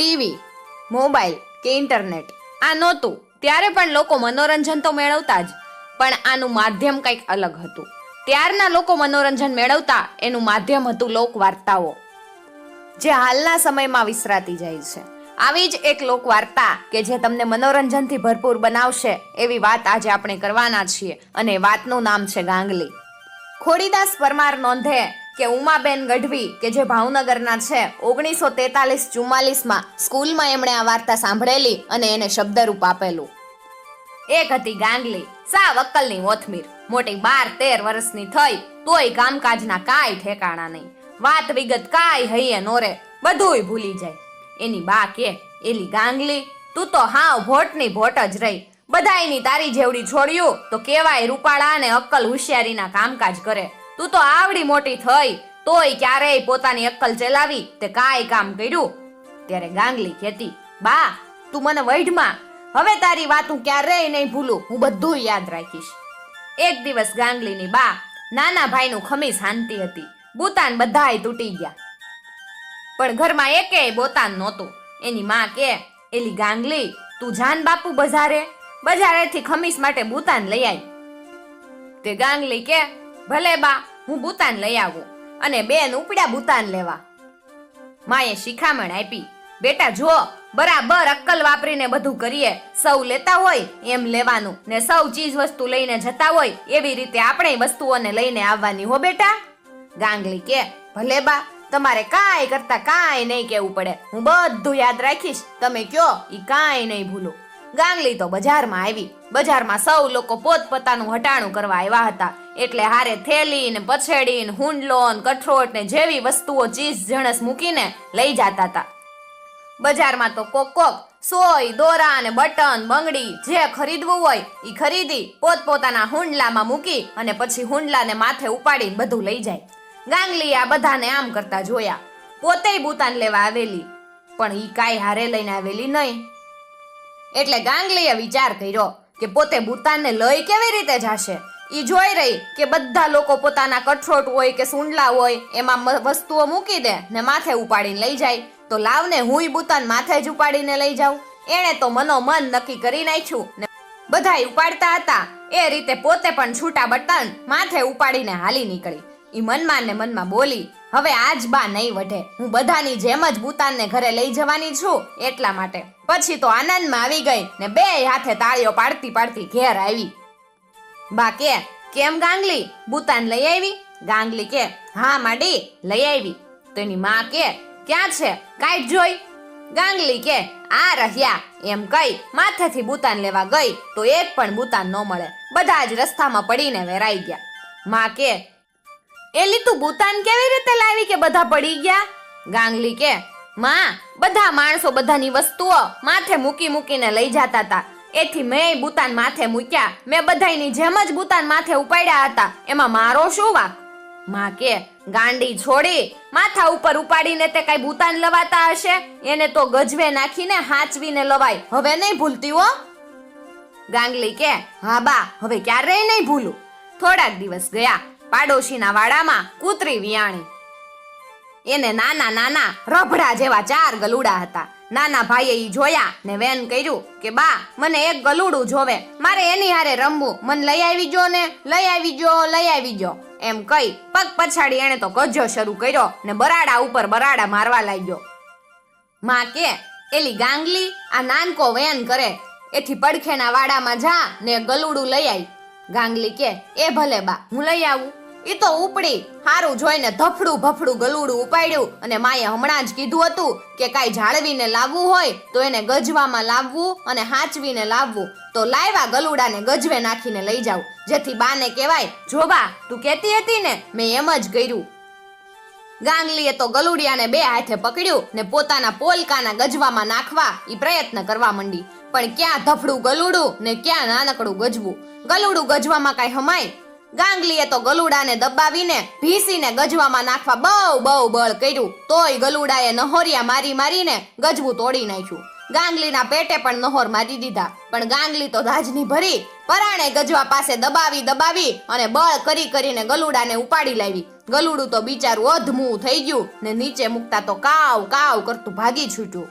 TV, mobile કે internet. આ નહોતું. ત્યારે પણ લોકો મનોરંજન તો મેળવતા જ, પણ આનું માધ્યમ કંઈક અલગ હતું. ત્યારના લોકો મનોરંજન મેળવતા, એનું માધ્યમ હતું લોકવાર્તાઓ. જે હાલના સમયમાં વિસરાતી જાય છે. આવી જ એક લોકવાર્તા કે જે તમને મનોરંજનથી ભરપૂર બનાવશે, એવી વાત આજે આપણે કરવાના છીએ, અને વાતનું નામ છે ગાંગલી. ખોડીદાસ પરમાર નોંધે કે ઉમાબેન ગઢવી, કે જે ભાવનગરના છે ઓગણીસો તેતાલીસ ચુમ્માલીસમાં સ્કૂલમાં એમણે આ વાર્તા સાંભળેલી અને એને શબ્દરૂપ આપેલું. એક હતી ગાંગલી સા વકલની ઓથમીર મોટી બાર તેર વર્ષની થઈ, તોય કામકાજના કાંઈ ઠેકાણા નહીં. વાત વિગત કાંઈ હૈયે નોરે બધુંય ભૂલી જાય. એની બા કે, એલી ગાંગલી, તું તો હાવ ભોટની ભોટ જ રહી. બધાયની તારી જેવડી છોડ્યું, તો કેવાય રૂપાળા અને અક્કલ હોશિયારીના કામકાજ કરે. તું તો આવડી મોટી થઈ, તોય ક્યારેય પોતાની અક્કલ ચલાવી તે કાંઈ કામ કર્યું. ત્યારે ગાંગલી કહેતી, બા, તું મને વઢમાં. હવે તારી વાત હું ક્યારેય નહીં ભૂલું, હું બધું યાદ રાખીશ. એક દિવસ ગાંગલીની બા નાના ભાઈનું ખમીસ શાંતિ હતી. બુતાન બધાય તૂટી ગયા. પણ ઘરમાં એકેય બોતાન નહોતું. એની માં કે, એલી ગાંગલી, તું જાન બાપુ બજારે? બજારેથી ખમીસ માટે બુતાન લઈ આવી તે ગાંગલી કે, ભલે બા હું બુતાન લઈ આવું અને બેન ઉપડ્યા બુતાન લેવા. માએ શિખામણ આપી, બેટા જો બરાબર અક્કલ વાપરીને બધું કરીએ. સૌ લેતા હોય એમ લેવાનું ને સૌ ચીજ વસ્તુ લઈને જતા હોય એવી રીતે આપણે વસ્તુઓને લઈને આવવાની હો બેટા. ગાંગલી કે, ભલે બા, તમારે કાંઈ કરતા કાંઈ નહીં કેવું પડે. હું બધું યાદ રાખીશ. તમે કયો એ કાંઈ નહીં ભૂલું. ગાંગલી તો બજારમાં આવી. બજારમાં સૌ લોકો પોતપોતાનું હટાણું કરવા આવ્યા હતા. એટલે હારે થેલી ને પછેડી ને હુંડલો ને કઠોળ ને જેવી વસ્તુઓ ચીજ જણસ મૂકીને લઈ જતા હતા બજારમાં તો કોક કોક સોય, દોરા ને બટન, બંગડી જે ખરીદવું હોય એ ખરીદી, પોતપોતાના હુંડલામાં મૂકી અને પછી હુંડલાને માથે ઉપાડીને બધું લઈ જાય. ગાંગલી આ બધાને આમ કરતા જોયા. પોતેય બુતાન લેવા આવેલી, પણ ઈ કાંઈ હારે લઈને આવેલી નહીં. એટલે ગાંગલીએ વિચાર કર્યો કે પોતે બુતાનને લઈ કેવી રીતે જાશે? ઈ જોઈ રહી કે બધા લોકો પોતાના કઠોટ હોય કે સુંડલા હોય, એમાં વસ્તુઓ મૂકી દે ને માથે ઉપાડીને લઈ જાય. તો લાવને હુંય બુતાન માથે જ ઉપાડીને લઈ જાઉં. એણે તો મનોમન નક્કી કરી નાખ્યું ને બધાય ઉપાડતા હતા. એ રીતે પોતે પણ છૂટા બટન માથે ઉપાડીને હાલી નીકળી. ઈ મનમાં ને મનમાં બોલી, હવે આજ બા નહીં વઢે હું બધાની જેમ જ બુતાનને ઘરે લઈ જવાની છું એટલા માટે. પછી તો આનંદમાં આવી ગઈ ને બે હાથે તાળીઓ પાડતી પાડતી ઘેર આવી. બા કે, કેમ ગાંગલી? બુતાન લઈ આવી? ગાંગલી કે, હા માડી લઈ આવી. તો એની માં કે, ક્યાં છે? કાંઈ જોઈ. ગાંગલી કે, આ રહ્યા. એમ કઈ માથેથી બુતાન લેવા ગઈ તો એક પણ બુતાન ન મળે. બધા જ રસ્તામાં પડીને વેરાઈ ગયા. માં કે એલી તું બુતાન કેવી રીતે લાવી કે બધા પડી ગયા? ગાંગલી કે, માં, બધા માણસો બધાની વસ્તુઓ માથે મૂકી મૂકીને લઈ જતા હતા એથી મેં બુતાન માથે મૂક્યા. મેં બધાયની જેમ જ બુતાન માથે ઉપાડ્યા હતા. એમાં મારો શું વાક? માં કે, ગાંડી છોડી, માથા ઉપર ઉપાડીને તે કઈ બુતાન લવાતા હશે? એને તો ગજવે નાખીને હાચવીને લવાય. હવે નહીં ભૂલતી હો. ગાંગલી કે, હા બા, હવે ક્યારેય નહીં ભૂલું. થોડાક દિવસ ગયા. પાડોશીના વાડામાં કૂતરી વિયાણી. એને નાના નાના રભડા જેવા ચાર ગલુડા હતા. નાના ભાઈએ ઈ જોયા ને વેન કર્યું કે, બા, મને એક ગલુડું જોવે. મારે એની હારે રમવું. મને લઈ આવી જો ને, લઈ આવી જો લઈ આવી જો એમ કહી પગ પછાડી એણે તો ગજો શરૂ કર્યો ને બરાડા ઉપર બરાડા મારવા લાગ્યો. માં કે, એલી ગાંગલી, આ નાનકો વેન કરે. એથી પડખેના વાડામાં જા ને ગલુડું લઈ આવી ગાંગલી કે, એ ભલે બા, હું લઈ આવું. ઈ તો ઉપડી, હારું જોઈને ધફડું ભફડું ગલુડું ઉપાડ્યું અને માએ હમણાં જ કીધું હતું કે કાંઈ જાળવીને લાવવું હોય તો એને ગજવામાં લાવવું અને હાચવીને લાવવું. તો લાવ્યા ગલુડાને ગજવે નાખીને લઈ જાવ જેથી બાને કહેવાય જોબા તું કહેતી હતી ને, મેં એમ જ કર્યું. ગાંગલીએ તો ગલુડિયાને બે હાથે પકડ્યું ને પોતાના પોલકાના ગજવામાં નાખવા ઈ પ્રયત્ન કરવા માંડી. પણ ક્યાં ધફડું ગલુડું ને ક્યાં નાનકડું ગજવું? ગલુડું ગજવામાં કાંઈ હમાય? ગાંગલીએ તો ગલુડાને દબાવીને ભીસીને ગજવામાં નાખવા બહુ બહુ બળ કર્યું. તોય ગલુડાએ નહોરિયા મારી મારીને ગજવું તોડી નાખ્યું. ગાંગલીના પેટે પણ નહોર મારી દીધા. પણ ગાંગલી તો ધાજની ભરી, પરાણે ગજવા પાસે દબાવી દબાવી અને બળ કરી કરીને ગલુડાને ઉપાડી લાવી. ગલુડું તો બિચારું અધમું થઈ ગયું ને નીચે મૂકતા તો કાવ કાવ કરતું ભાગી છૂટ્યું.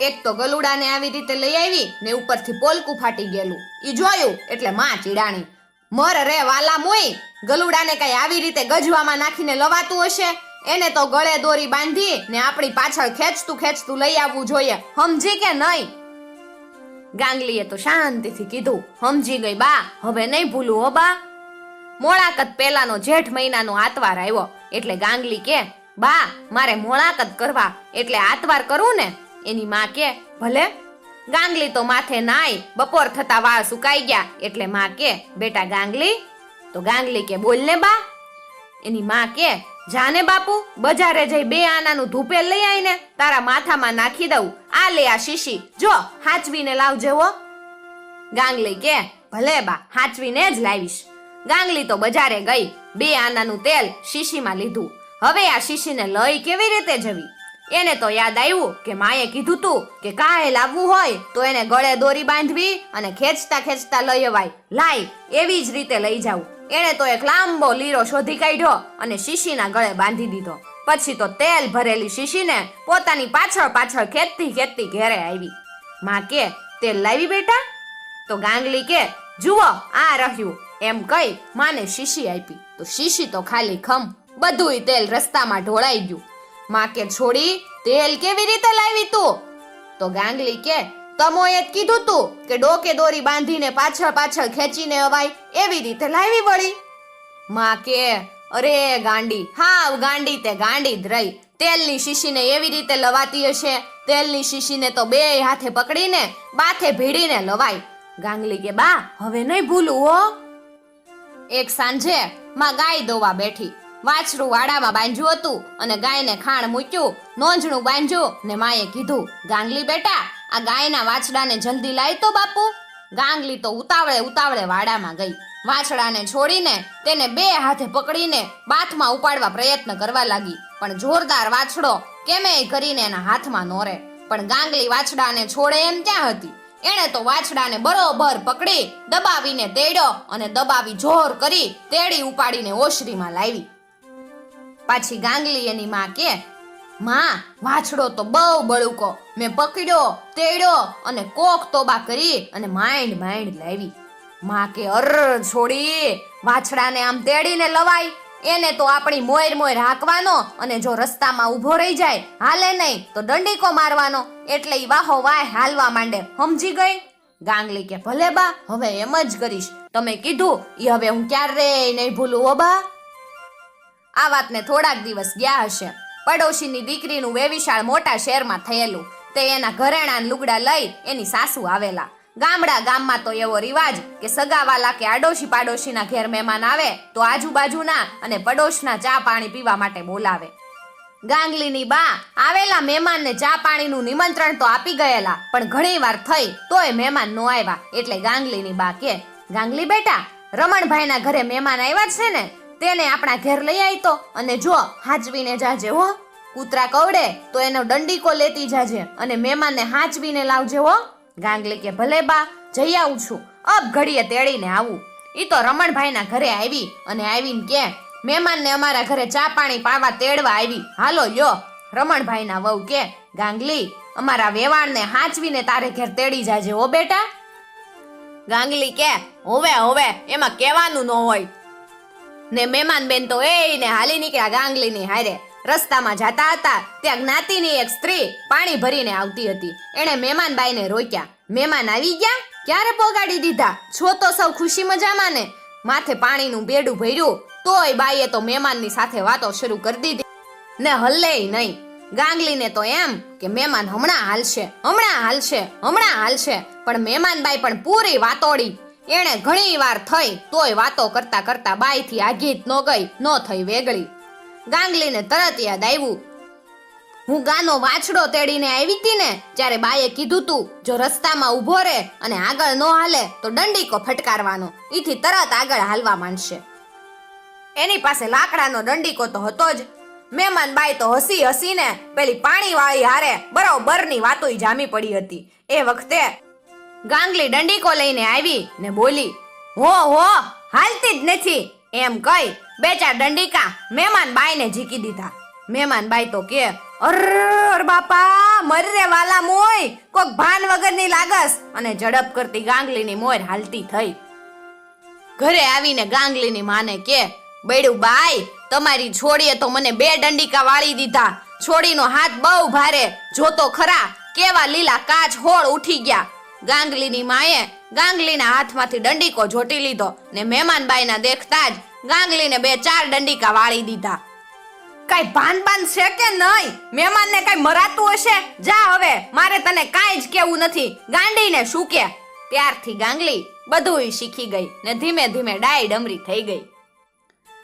એક તો ગલુડાને આવી રીતે લઈ આવી ને ઉપરથી પોલકું ફાટી ગયેલું. ઈ જોયું એટલે માં ચીડાણી. મર રે વાલા મુઈ, ગલુડાને કઈ આવી રીતે ગજવામાં નાખીને લવાતું હશે? એને તો ગળે દોરી બાંધી ને આપણી પાછળ ખેંચતું ખેંચતું લઈ આવવું જોઈએ. સમજી કે નહીં? ગાંગલીએ તો શાંતિથી કીધું, સમજી ગઈ બા, હવે નહીં ભૂલું હો બા. મોળાકત પેલાનો જેઠ મહિનાનો આતવાર આવ્યો. એટલે ગાંગલી કે, બા, મારે મોળાકત કરવા, એટલે આતવાર કરવું ને? એની માં કે, ભલે ગાંગલી તો માથે નાય, બપોર થતા વાળ સુકાઈ ગયા. એટલે માં કે, બેટા ગાંગલી, તો ગાંગલી કે બોલ ને બા. એની માં કે, જાને બાપુ, બજારે જઈ બે આનાનું ધૂપેલ લઈ આવીને તારા માથામાં નાખી દઉં. આ લે આ શીશી. જો, હાચવીને લાવજે હો ગાંગલી કે, ભલે બા, હાચવીને જ લાવીશ. ગાંગલી તો બજારે ગઈ, બે આનાનું તેલ શીશીમાં લીધું. હવે આ શીશીને લઈ કેવી રીતે જવી? એને તો યાદ આવ્યું કે માએ કીધું તું કે કાંઈ લાવવું હોય તો એને ગળે દોરી બાંધવી અને ખેંચતા ખેંચતા લઈ અવાય. લાય, એવી જ રીતે લઈ જાઉં. એણે તો એક લાંબો લીરો શોધી કાઢ્યો અને શીશીના ગળે બાંધી દીધો. પછી તો તેલ ભરેલી શીશીને પોતાની પાછળ પાછળ ખેંચતી ખેંચતી ઘેરે આવી. માં કે, તેલ લાવી બેટા? તો ગાંગલી કે, જુઓ, આ રહ્યું. એમ કહી માને શીશી આપી. તો શીશી તો ખાલી ખમ, બધુંય તેલ રસ્તામાં ઢોળાઈ ગયું. માં કે છોડી તેલ કેવી રીતે લાવી તું? તો ગાંગલી કે, તમોએ જ કીધું તું કે ડોકે દોરી બાંધીને પાછળ પાછળ ખેંચીને અવાય, એવી રીતે લાવી વળી. માં કે, અરે ગાંડી હા ગાંડી તે ગાંડી જ રહી. તેલની શીશીને એવી રીતે લવાતી હશે? તેલની શીશીને તો બે હાથે પકડીને, બાથે ભીડીને લવાય. ગાંગલી કે, બા, હવે નહીં ભૂલું હો. એક સાંજે માં ગાય દોવા બેઠી. વાછરું વાડામાં બાંધ્યું હતું અને ગાયને ખાણ મૂક્યું. નોંજણું બાંધ્યું ને માએ કીધું, ગાંગલી બેટા, આ ગાયના વાછડાને જલ્દી લાય તો બાપુ. ગાંગલી તો ઉતાવળે ઉતાવળે વાડામાં ગઈ. વાછડાને છોડીને તેને બે હાથે પકડીને બાથમાં ઉપાડવા પ્રયત્ન કરવા લાગી. પણ જોરદાર વાછડો કેમેય કરીને એના હાથમાં નોરે પણ ગાંગલી વાછડાને છોડે એમ ક્યાં હતી? એણે તો વાછડાને બરોબર પકડી દબાવીને તેડ્યો અને દબાવી જોર કરી તેડી ઉપાડીને ઓશરીમાં લાવી. પાછી ગાંગલી એની માં કે, માં, વાછડો તો બહુ બળુકો. મેં પકડ્યો, તેડ્યો અને કોક તોબા કરી અને માઇન્ડ માઇન્ડ લાવી. માં કે, અર, છોડી, વાછડાને આમ તેડીને લવાય. એને તો આપણી મોયર મોયર હાંકવાનો અને જો રસ્તામાં ઊભો રહી જાય, હાલે નહીં તો દંડીકો મારવાનો. એટલે ઈ વાહો વાય હાલવા માંડે. સમજી ગઈ? ગાંગલી કે, ભલે બા, હવે એમ જ કરીશ. તમે કીધું, ઈ હવે હું ક્યારેય નહીં ભૂલું ઓ બા. આ વાતને થોડાક દિવસ ગયા હશે. પડોશીની દીકરીનું વેવિશાળ મોટા શહેરમાં થયેલું. તે એના ઘરેણાં લુગડા લઈ એની સાસુ આવેલા. ગામડા ગામમાં તો એવો રિવાજ કે સગાવાલા કે આડોશી પાડોશીના ઘેર મહેમાન આવે તો આજુબાજુના અને પડોશના ચા પાણી પીવા માટે બોલાવે. ગાંગલીની બા આવેલા મહેમાનને ચા પાણીનું નિમંત્રણ તો આપી ગયેલા, પણ ઘણી વાર થઈ તોય મહેમાન નો આવ્યા. એટલે ગાંગલીની બા કે, ગાંગલી બેટા, રમણભાઈના ઘરે મહેમાન આવ્યા છે ને? તેને આપણા ઘેર લઈ આવી તો અને જો હાચવીને જાજે હો. કૂતરા કવડે તો એનો દંડીકો લેતી જાજે અને મહેમાનને હાચવીને લાવજે હો. ગાંગલી કે ભલે બા, જઈ આવું છું. અબ ઘડીએ તેડીને આવું. ઈ તો રમણભાઈના ઘરે આવી અને આવીને કે, મહેમાનને અમારા ઘરે ચા પાણી પાવા તેડવા આવી. હાલો લ્યો. રમણભાઈના વહુ કે, ગાંગલી, અમારા વેવાણને હાચવીને તારે ઘેર તેડી જાજે હો બેટા. ગાંગલી કે, હોવે હોવે, એમાં કહેવાનું ન હોય. ને મહેમાન બેન તો એ ને હાલી નીકળ્યા ગાંગલીની હારે. રસ્તામાં જતા હતા, ત્યાં જ્ઞાતિની એક સ્ત્રી પાણી ભરીને આવતી હતી. એણે મહેમાન બાઈને રોક્યા. મહેમાન આવી ગયા? ક્યારે પોગાડી દીધા? છો તો સૌ ખુશી મજામાં ને? માથે પાણીનું બેડું ભર્યું, તોય બાઈએ તો મહેમાનની સાથે વાતો શરૂ કરી દીધી. ને હલ્લે નહીં. ગાંગલીને તો એમ કે મહેમાન હમણાં હાલશે હમણાં હાલશે હમણાં હાલશે. પણ મહેમાનબાઈ પણ પૂરી વાતોડી એણે ઘણી વાર થઈ તોય વાતો કરતા કરતા બાઈથી આગીત ન ગઈ, ન થઈ વેગળી. ગાંગલીને તરત યાદ આવ્યું. હું ગાનો વાછડો તેડીને આવી હતી ને ત્યારે બાએ કીધું તું, જો રસ્તામાં ઊભો રહે અને આગળ ન હાલે, તો દંડીકો ફટકારવાનો. ઈથી તરત આગળ હાલવા માંડશે. એની પાસે લાકડાનો દંડીકો તો હતો જ. મહેમાન બાઈ તો હસી હસીને પેલી પાણીવાળી હારે બરોબરની વાતોય જામી પડી હતી. એ વખતે ગાંગલી દંડીકો લઈને આવી ને બોલી, હો હો, હાલતી જ નથી. એમ કહી બે ચાર દંડીકા મહેમાન બાઈને ઝીકી દીધા. મહેમાન બાઈ તો કે અર બાપા મરરે વાલા મોય, કોક ભાન વગરની લાગસ. અને ઝડપ કરતી ગાંગલીની મોર હાલતી થઈ. ઘરે આવીને ગાંગલીની માને કે, બેડું બાઈ, તમારી છોડીએ તો મને બે દંડિકા વાળી દીધા. છોડીનો હાથ બહુ ભારે, જોતો ખરા, કેવા લીલા કાચ હોળ ઉઠી ગયા. ગાંગલીની માએ ગાંગલીના હાથમાંથી દંડીકો જોટી લીધો ને મહેમાનબાઈના દેખતા જ ગાંગલીને બે ચાર દંડીકા વાળી દીધા. કઈ ભાન ભાન છે કે નહીં? મહેમાનને કઈ મરાતું હશે? જા હવે, મારે તને કાંઈ જ કેવું નથી. ગાંડીને શું કે ત્યારથી ગાંગલી બધુંય શીખી ગઈ ને ધીમે ધીમે ડાય ડમરી થઈ ગઈ.